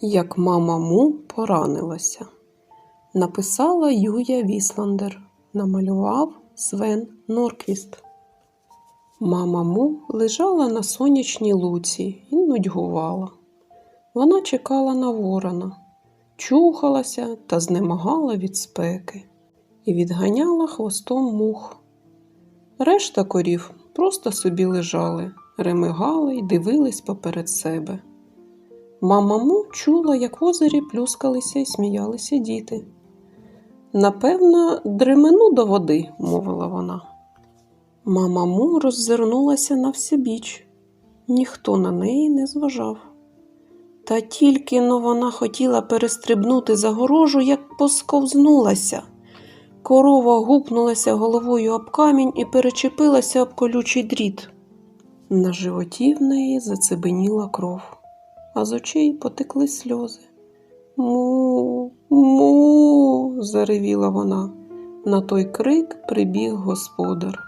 Як мама Му поранилася. Написала Юя Вісландер. Намалював Свен Норквіст. Мама Му лежала на сонячній луці і нудьгувала. Вона чекала на ворона, чухалася та знемагала від спеки і відганяла хвостом мух. Решта корів просто собі лежали, ремигали й дивились поперед себе. Мама Му чула, як в озері плюскалися і сміялися діти. Напевно, дремену до води, мовила вона. Мама Му роззирнулася на всебіч. Ніхто на неї не зважав. Та тільки но вона хотіла перестрибнути загорожу, як посковзнулася. Корова гупнулася головою об камінь і перечепилася об колючий дріт. На животі в неї зацебеніла кров, а з очей потекли сльози. Му, му, заревіла вона. На той крик прибіг господар.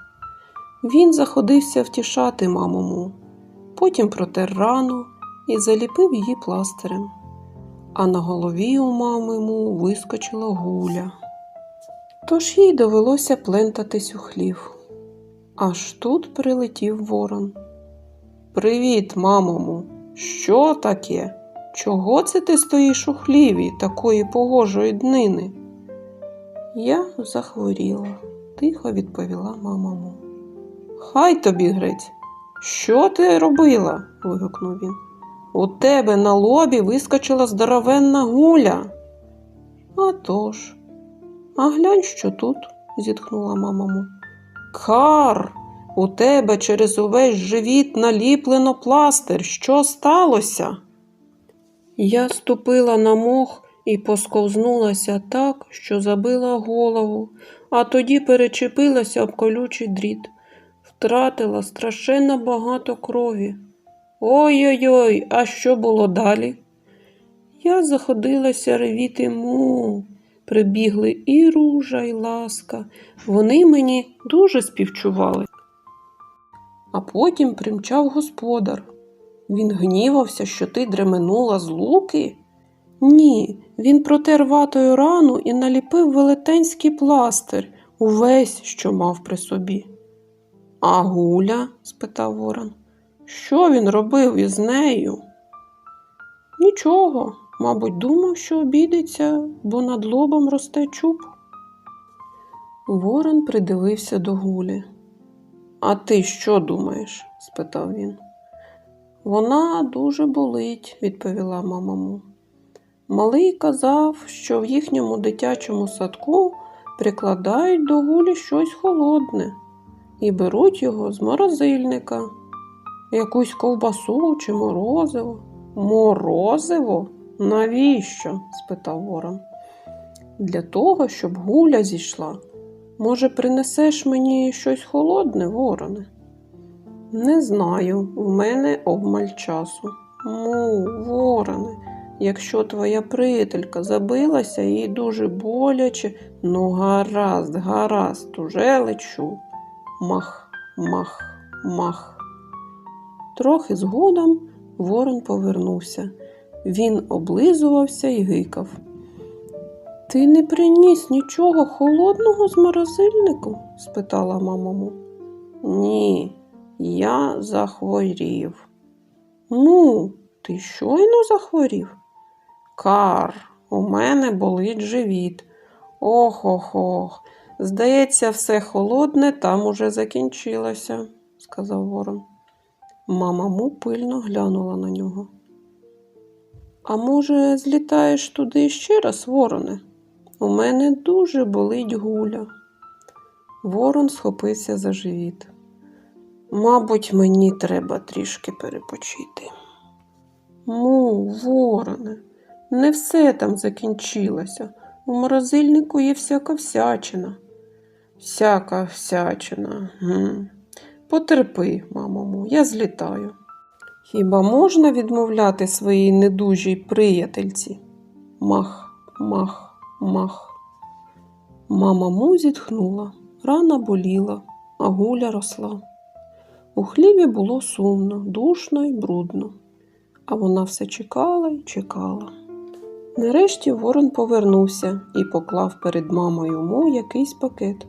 Він заходився втішати маму Му, потім протер рану і заліпив її пластирем. А на голові у мами Му вискочила гуля. Тож їй довелося плентатись у хлів. Аж тут прилетів ворон. Привіт, мамому. Що таке? Чого це ти стоїш у хліві такої погожої днини? Я захворіла, тихо відповіла мамому. Хай тобі, грець, що ти робила? вигукнув він. У тебе на лобі вискочила здоровенна гуля. «А тож, а глянь, що тут, зітхнула мамому. Кар, у тебе через увесь живіт наліплено пластир. Що сталося? Я ступила на мох і посковзнулася так, що забила голову, а тоді перечепилася об колючий дріт. Втратила страшенно багато крові. Ой-ой-ой, а що було далі? Я заходилася ревіти му. Прибігли і ружа, і ласка. Вони мені дуже співчували. А потім примчав господар. Він гнівався, що ти дременула з луки? Ні, він протер ватою рану і наліпив велетенський пластир, увесь, що мав при собі. А гуля? спитав ворон. Що він робив із нею? Нічого, мабуть, думав, що обідеться, бо над лобом росте чуб. Ворон придивився до гулі. А ти що думаєш? спитав він. Вона дуже болить, відповіла мамому. Малий казав, що в їхньому дитячому садку прикладають до гулі щось холодне і беруть його з морозильника, якусь ковбасу чи морозиво. Морозиво? Навіщо? спитав ворон. Для того, щоб гуля зійшла. Може, принесеш мені щось холодне, вороне? Не знаю, в мене обмаль часу. Му, вороне, якщо твоя приятелька забилася їй дуже боляче, ну гаразд, гаразд, уже лечу. Мах, мах, мах. Трохи згодом ворон повернувся. Він облизувався і гикав. Ти не приніс нічого холодного з морозильнику? спитала мамому. Ні, я захворів. Ну, ти щойно захворів? Кар, у мене болить живіт. Ох ох ох. Здається, все холодне там уже закінчилося, сказав ворон. Мама му пильно глянула на нього. А може, злітаєш туди ще раз, вороне? У мене дуже болить гуля. Ворон схопився за живіт. Мабуть, мені треба трішки перепочити. Му, вороне, не все там закінчилося. У морозильнику є всяка всячина. Всяка всячина. Гм. Потерпи, мамому, я злітаю. Хіба можна відмовляти своїй недужій приятельці? Мах, мах, мах. Мама му зітхнула, рана боліла, а гуля росла. У хліві було сумно, душно й брудно. А вона все чекала й чекала. Нарешті ворон повернувся і поклав перед мамою му якийсь пакет.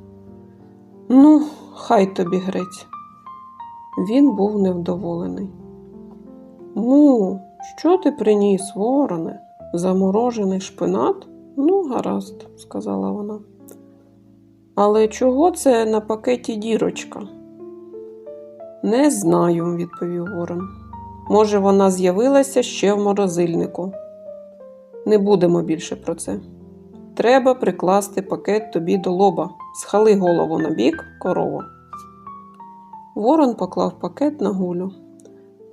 Ну, хай тобі грець. Він був невдоволений. Му, що ти приніс, вороне? Заморожений шпинат? Ну, гаразд, сказала вона. Але чого це на пакеті дірочка? Не знаю, відповів ворон. Може, вона з'явилася ще в морозильнику. Не будемо більше про це. Треба прикласти пакет тобі до лоба. Схали голову на бік, корова. Ворон поклав пакет на гулю.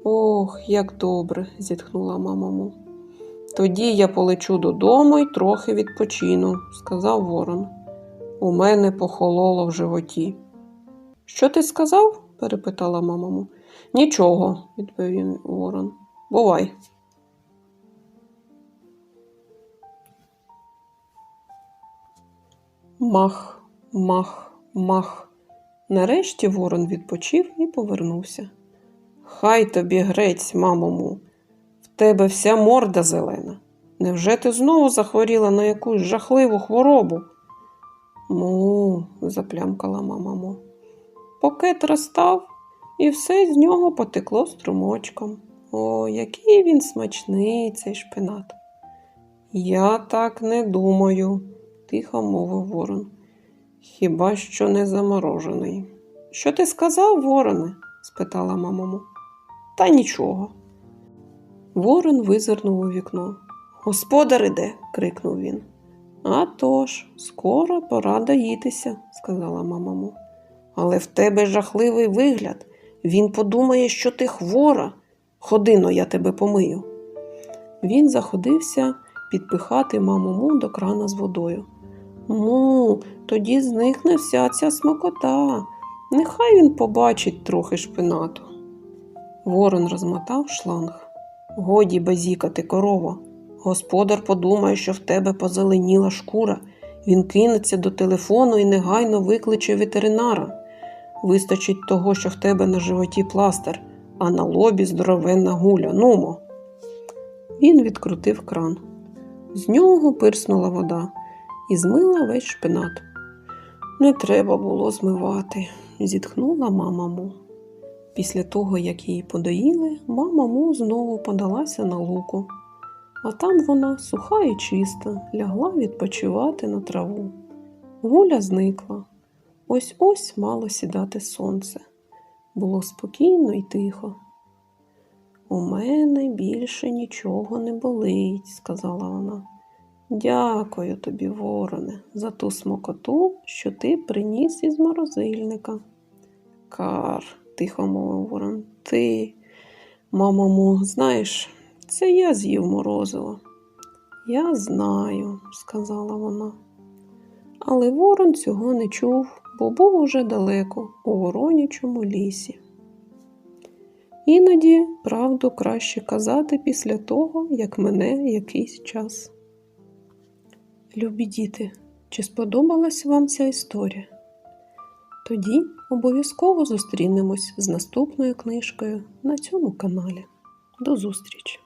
Ох, як добре, зітхнула мама. Тоді я полечу додому й трохи відпочину, сказав ворон. У мене похололо в животі. Що ти сказав? перепитала мамаму. Нічого, відповів ворон. Бувай. Мах, мах, мах. Нарешті ворон відпочив і повернувся. Хай тобі грець, мамому, тебе вся морда зелена. Невже ти знову захворіла на якусь жахливу хворобу? Му, заплямкала мама му. Пакет розстав, і все з нього потекло струмочком. О, який він смачний, цей шпинат. Я так не думаю, тихо мовив ворон. Хіба що не заморожений. Що ти сказав, вороне? спитала мамому. Та нічого. Ворон визирнув у вікно. Господар іде, крикнув він. «А тож, скоро пора доїтися, сказала мамому. Але в тебе жахливий вигляд. Він подумає, що ти хвора. Ходино, я тебе помию. Він заходився підпихати маму му до крана з водою. Му, тоді зникне вся ця смакота. Нехай він побачить трохи шпинату. Ворон розмотав шланг. Годі базікати, корова. Господар подумає, що в тебе позеленіла шкура. Він кинеться до телефону і негайно викличе ветеринара. Вистачить того, що в тебе на животі пластир, а на лобі здоровенна гуля. Нумо. Він відкрутив кран. З нього пирснула вода і змила весь шпинат. Не треба було змивати, зітхнула мама му. Після того, як її подоїли, мама му знову подалася на луку, а там вона, суха і чиста, лягла відпочивати на траву. Гуля зникла. Ось ось мало сідати сонце. Було спокійно і тихо. У мене більше нічого не болить, сказала вона. Дякую тобі, вороне, за ту смокоту, що ти приніс із морозильника. Кар, тихо мовив ворон, ти, мамому, знаєш, це я з'їв морозиво. Я знаю, сказала вона. Але ворон цього не чув, бо був уже далеко у воронячому лісі. Іноді правду краще казати після того, як мене якийсь час. Любі діти, чи сподобалась вам ця історія? Тоді обов'язково зустрінемось з наступною книжкою на цьому каналі. До зустрічі!